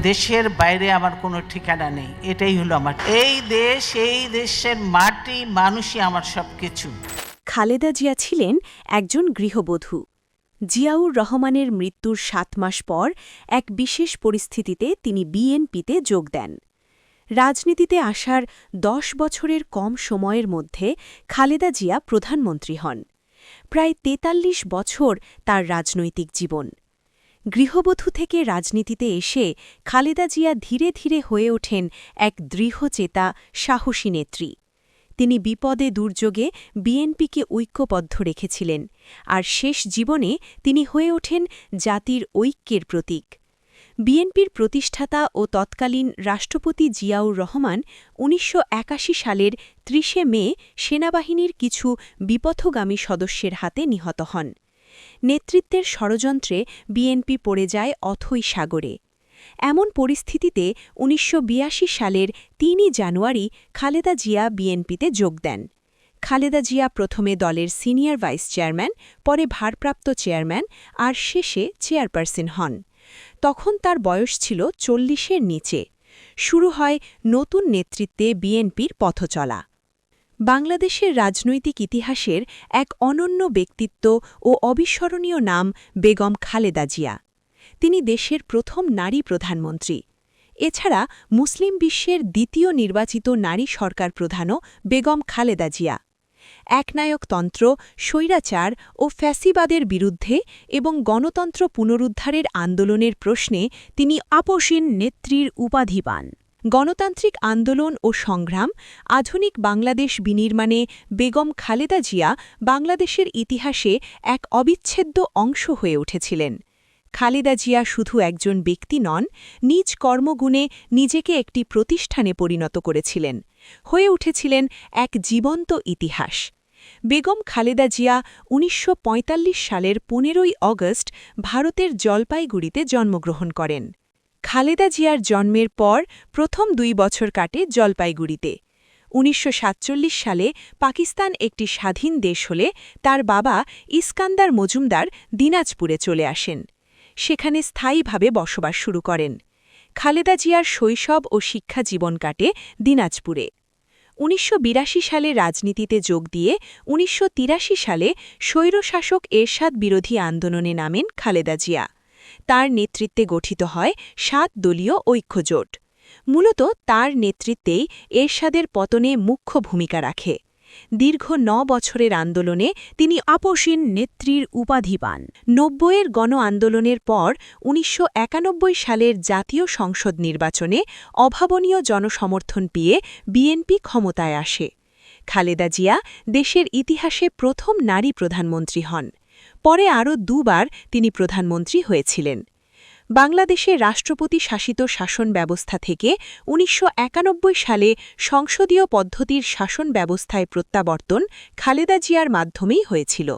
দেশের বাইরে আমার কোনো ঠিকানা নেই, এটাই হলো আমার, এই দেশ, এই দেশের মাটি, মানুষই আমার সব কিছু খালেদা জিয়া ছিলেন একজন গৃহবধূ। জিয়াউর রহমানের মৃত্যুর সাত মাস পর এক বিশেষ পরিস্থিতিতে তিনি বিএনপিতে যোগ দেন। রাজনীতিতে আসার দশ বছরের কম সময়ের মধ্যে খালেদা জিয়া প্রধানমন্ত্রী হন। প্রায় তেতাল্লিশ বছর তার রাজনৈতিক জীবন। গৃহবধূ থেকে রাজনীতিতে এসে খালেদা জিয়া ধীরে ধীরে হয়ে ওঠেন এক দৃঢ়চেতা, সাহসী নেত্রী। তিনি বিপদে দুর্যোগে বিএনপিকে ঐক্যবদ্ধ রেখেছিলেন আর শেষ জীবনে তিনি হয়ে ওঠেন জাতির ঐক্যের প্রতীক। বিএনপির প্রতিষ্ঠাতা ও তৎকালীন রাষ্ট্রপতি জিয়াউর রহমান উনিশশো একাশি সালের ত্রিশে মে সেনাবাহিনীর কিছু বিপথগামী সদস্যের হাতে নিহত হন। নেতৃত্বের ষড়যন্ত্রে বিএনপি পড়ে যায় অথৈ সাগরে। এমন পরিস্থিতিতে উনিশশো সালের তিনই জানুয়ারি খালেদা জিয়া বিএনপিতে যোগ দেন। খালেদা জিয়া প্রথমে দলের সিনিয়র ভাইস চেয়ারম্যান, পরে ভারপ্রাপ্ত চেয়ারম্যান আর শেষে চেয়ারপারসন হন। তখন তার বয়স ছিল চল্লিশের নিচে। শুরু হয় নতুন নেতৃত্বে বিএনপির পথচলা। বাংলাদেশের রাজনৈতিক ইতিহাসের এক অনন্য ব্যক্তিত্ব ও অবিস্মরণীয় নাম বেগম খালেদা জিয়া। তিনি দেশের প্রথম নারী প্রধানমন্ত্রী। এছাড়া মুসলিম বিশ্বের দ্বিতীয় নির্বাচিত নারী সরকার প্রধানও বেগম খালেদা জিয়া। একনায়কতন্ত্র, স্বৈরাচার ও ফ্যাসিবাদের বিরুদ্ধে এবং গণতন্ত্র পুনরুদ্ধারের আন্দোলনের প্রশ্নে তিনি আপসীন নেত্রীর উপাধি পান। গণতান্ত্রিক আন্দোলন ও সংগ্রাম, আধুনিক বাংলাদেশ বিনির্মাণে বেগম খালেদা জিয়া বাংলাদেশের ইতিহাসে এক অবিচ্ছেদ্য অংশ হয়ে উঠেছিলেন। খালেদা জিয়া শুধু একজন ব্যক্তি নন, নিজ কর্মগুণে নিজেকে একটি প্রতিষ্ঠানে পরিণত করেছিলেন। হয়ে উঠেছিলেন এক জীবন্ত ইতিহাস। বেগম খালেদা জিয়া উনিশশো পঁয়তাল্লিশ সালের পনেরোই অগস্ট ভারতের জলপাইগুড়িতে জন্মগ্রহণ করেন। খালেদা জিয়ার জন্মের পর প্রথম দুই বছর কাটে জলপাইগুড়িতে। উনিশশো সাতচল্লিশ সালে পাকিস্তান একটি স্বাধীন দেশ হলে তার বাবা ইস্কান্দার মজুমদার দিনাজপুরে চলে আসেন। সেখানে স্থায়ীভাবে বসবাস শুরু করেন। খালেদা জিয়ার শৈশব ও শিক্ষা জীবন কাটে দিনাজপুরে। উনিশশো বিরাশি সালে রাজনীতিতে যোগ দিয়ে উনিশশো তিরাশি সালে স্বৈরশাসক এরশাদ বিরোধী আন্দোলনে নামেন খালেদা জিয়া। তার নেতৃত্বে গঠিত হয় সাত দলীয় ঐক্যজোট। মূলত তার নেতৃত্বেই এরশাদের পতনে মুখ্য ভূমিকা রাখে। দীর্ঘ ন বছরের আন্দোলনে তিনি আপসীন নেত্রীর উপাধি পান। নব্বইয়ের গণ আন্দোলনের পর উনিশশো একানব্বই সালের জাতীয় সংসদ নির্বাচনে অভাবনীয় জনসমর্থন পেয়ে বিএনপি ক্ষমতায় আসে। খালেদা জিয়া দেশের ইতিহাসে প্রথম নারী প্রধানমন্ত্রী হন। পরে আরও দুবার তিনি প্রধানমন্ত্রী হয়েছিলেন। বাংলাদেশের রাষ্ট্রপতি শাসিত শাসন ব্যবস্থা থেকে উনিশশো একানব্বই সালে সংসদীয় পদ্ধতির শাসন ব্যবস্থায় প্রত্যাবর্তন খালেদা জিয়ার মাধ্যমেই হয়েছিল।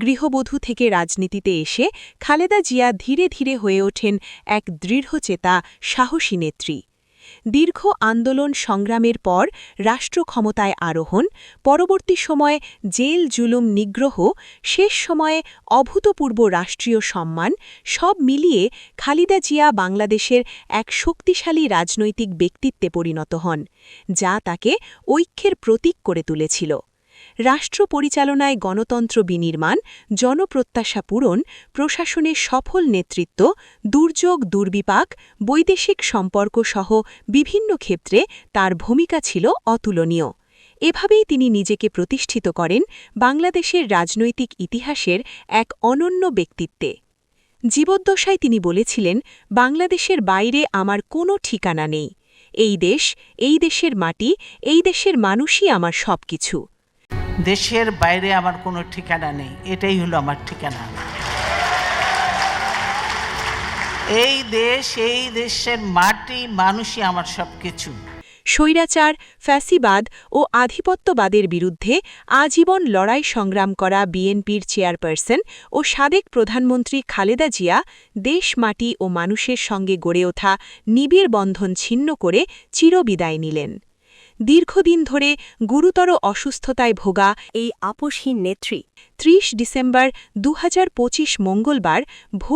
গৃহবধূ থেকে রাজনীতিতে এসে খালেদা জিয়া ধীরে ধীরে হয়ে ওঠেন এক দৃঢ়চেতা, সাহসী নেত্রী। দীর্ঘ আন্দোলন সংগ্রামের পর রাষ্ট্র ক্ষমতায় আরোহণ, পরবর্তী সময়ে জেল জুলুম নিগ্রহ, শেষ সময়ে অভূতপূর্ব রাষ্ট্রীয় সম্মান, সব মিলিয়ে খালিদা জিয়া বাংলাদেশের এক শক্তিশালী রাজনৈতিক ব্যক্তিত্বে পরিণত হন, যা তাকে ঐক্যের প্রতীক করে তুলেছিল। রাষ্ট্র পরিচালনায় গণতন্ত্র বিনির্মাণ, জনপ্রত্যাশা পূরণ প্রশাসনের সফল নেতৃত্ব, দুর্যোগ, দুর্বিপাক, বৈদেশিক সম্পর্ক সহ বিভিন্ন ক্ষেত্রে তার ভূমিকা ছিল অতুলনীয়। এভাবেই তিনি নিজেকে প্রতিষ্ঠিত করেন বাংলাদেশের রাজনৈতিক ইতিহাসের এক অনন্য ব্যক্তিত্বে। জীবদ্দশায় তিনি বলেছিলেন, বাংলাদেশের বাইরে আমার কোনো ঠিকানা নেই। এই দেশ, এই দেশের মাটি, এই দেশের মানুষই আমার সবকিছু। দেশের বাইরে আমার কোনো ঠিকানা নেই। এটাই হলো আমার ঠিকানা। এই দেশ, এই দেশের মাটি, মানুষই আমার সব কিছু স্বৈরাচার, ফ্যাসিবাদ ও আধিপত্যবাদের বিরুদ্ধে আজীবন লড়াই সংগ্রাম করা বিএনপির চেয়ারপারসন ও সাবেক প্রধানমন্ত্রী খালেদা জিয়া দেশ, মাটি ও মানুষের সঙ্গে গড়ে ওঠা নিবিড় বন্ধন ছিন্ন করে চিরবিদায় নিলেন। দীর্ঘদিন ধরে গুরুতর অসুস্থতায় ভোগা এই আপসহীন নেত্রী। ত্রিশ ডিসেম্বর দু হাজার পঁচিশ মঙ্গলবার ভোর